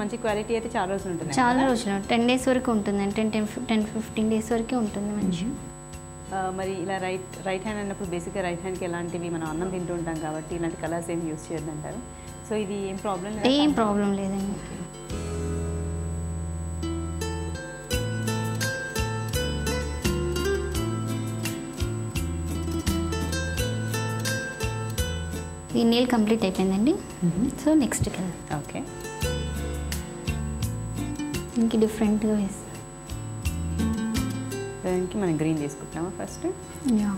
మంచి క్వాలిటీ అయితే చాలా రోజులు ఉంటుంది చాలా రోజులు. టెన్ డేస్ వరకు ఉంటుంది. Ten ten ten fifteen days వరకు ఉంటుంది మంచి. మరి ఇలా రైట్ రైట్ హ్యాండ్ అన్నప్పుడు బేసిక్గా రైట్ హ్యాండ్కి ఎలాంటివి మనం అన్నం తింటూ ఉంటాం కాబట్టి ఇలాంటి కలర్స్ ఏం యూస్ చేయొద్దంటారు? సో ఇది ఏం ప్రాబ్లం ఏం ప్రాబ్లం లేదండి. ఈ నీళ్ళు కంప్లీట్ అయిపోయిందండి. So next colour okay. ఇంక డిఫరెంట్గా వేసి దానికి మనం గ్రీన్ తీసుకుంటున్నామా ఫస్ట్ యా.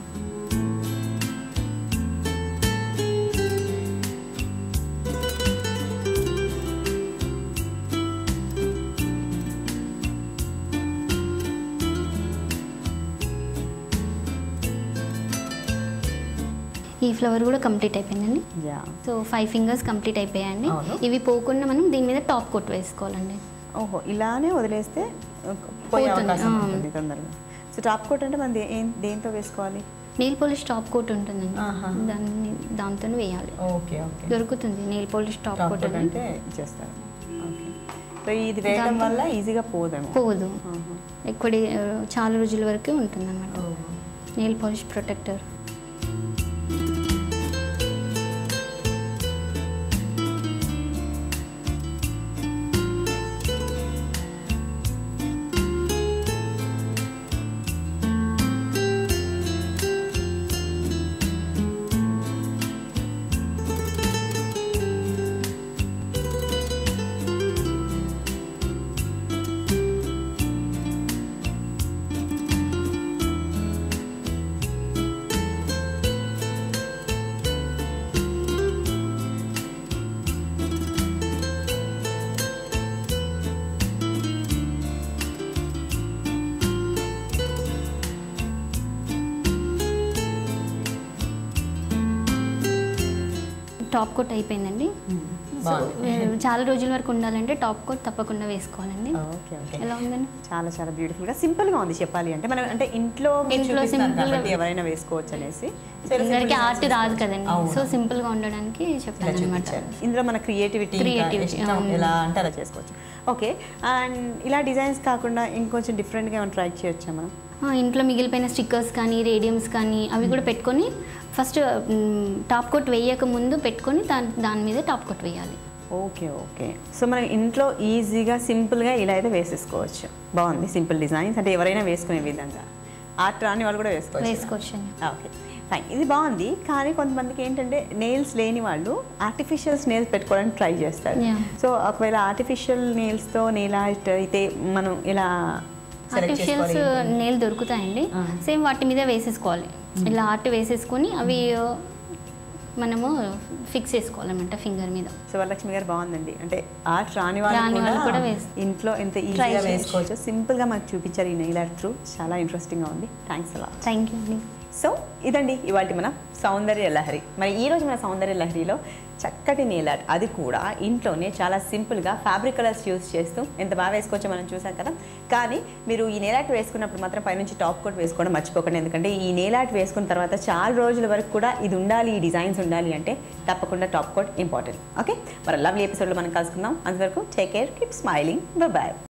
ఈ ఫ్లవర్ కూడా కంప్లీట్ అయిపోయిందండి. Yeah. So five fingers complete అయిపోయాయండి. ఇవి పోకుండా మనం దీని మీద టాప్ కోట్ వేసుకోవాలండి. ఓహో ఇలానే వదిలేస్తే పోయే అవకాశం. ఉంటుంది తొందరగా. సో టాప్ కోట్ అంటే మనం దేంతో వేసుకోవాలి? నెయిల్ పాలిష్ టాప్ కోట్ ఉంటుందండి. ఆహా. దాన్ని దాంతో వేయాలి. Okay okay. దొరుకుతుంది నెయిల్ పాలిష్ టాప్ కోట్ అంటే ఇచ్చేస్తారు ఓకే. సో ఇది వేయడం వల్ల ఈజీగా పోదేమో పోదు. ఎక్కువ చాలా రోజుల వరకు ఉంటుంది అనమాట nail polish protector. Top coat అయిపోయిందండి. సో చాలా రోజుల వరకు ఉండాలంటే టాప్ కోట్ తప్పకుండా వేసుకోవాలండి. Okay okay. ఎలా ఉందండి? చాలా చాలా బ్యూటిఫుల్గా సింపుల్గా ఉంది చెప్పాలి అంటే. మనం అంటే ఇంట్లో ఇంట్లో గా కాబట్టి ఎవరైనా వేసుకోవచ్చు అనేసి. అందరికి ఆర్ట్ రాదు కదండి. సో సింపుల్గా ఉండడానికి అనమాట చూపించారు ఇందులో మన క్రియేటివిటీ అవును. ఎలా అంటే అలా చేసుకోవచ్చు. ఓకే అండ్ ఇలా డిజైన్స్ కాకుండా ఇంకొంచెం డిఫరెంట్గా ఏమైనా ట్రై చేయొచ్చా మనం? ఇంట్లో మిగిలిపోయిన స్టిక్కర్స్ కానీ రేడియమ్స్ కానీ అవి కూడా పెట్టుకొని ఫస్ట్ టాప్ కోట్ వేయక ముందు పెట్టుకొని దాని దాని మీద టాప్ కోట్ వేయాలి. Okay okay. సో మనం ఇంట్లో ఈజీగా సింపుల్గా ఇలా అయితే వేసేసుకోవచ్చు. బాగుంది సింపుల్ డిజైన్స్. అంటే ఎవరైనా వేసుకునే విధంగా. ఆర్ట్ రాని వాళ్ళు కూడా వేసుకోవచ్చు. వేసుకోవచ్చు ఓకే ఫైన్. ఇది బాగుంది కానీ కొంతమందికి ఏంటంటే నెయిల్స్ లేని వాళ్ళు ఆర్టిఫిషియల్స్ నెయిల్స్ పెట్టుకోవడానికి ట్రై చేస్తారు. సో ఒకవేళ ఆర్టిఫిషియల్ నెయిల్స్తో నెయిల్ ఆర్ట్ అయితే మనం ఇలా ఆర్టిఫిషియల్స్? నేల్ దొరుకుతాయండి. సేమ్ వాటి మీద వేసేసుకోవాలి. ఇలా ఆర్ట్ వేసేసుకొని అవి మనము ఫిక్స్ చేసుకోవాలన్నమాట ఫింగర్ మీద. సో వరలక్ష్మి గారు బాగుందండి. అంటే ఆర్ట్ రాని వాళ్ళు కూడా ఇంట్లో ఎంత ఈజీగా. వేసుకోవచ్చు. సింపుల్గా మనకు చూపించారు ఈ నెయిల్ ఆర్ట్ త్రూ. చాలా ఇంట్రెస్టింగ్గా ఉంది. థ్యాంక్స్ అలా థ్యాంక్ యూ అండి. సో ఇదండి ఇవాటి మన సౌందర్య లహరి. మరి ఈ రోజు మన సౌందర్య లహరిలో చక్కటి నేల అది కూడా ఇంట్లోనే చాలా సింపుల్గా ఫ్యాబ్రిక్ కలర్స్ యూస్ చేస్తూ ఎంత బాగా వేసుకోవచ్చో మనం చూసాం కదా. కానీ మీరు ఈ నేలాట్ వేసుకున్నప్పుడు మాత్రం పైనుంచి టాప్ కోట్ వేసుకోవడం మర్చిపోకండి. ఎందుకంటే ఈ నేలాట్ వేసుకున్న తర్వాత చాలా రోజుల వరకు కూడా ఇది ఉండాలి ఈ డిజైన్స్ ఉండాలి అంటే తప్పకుండా టాప్ కోట్ ఇంపార్టెంట్ ఓకే? మరి లవ్లీ ఎపిసోడ్లో మనం కలుసుకుందాం. అంతవరకు take care keep smiling bye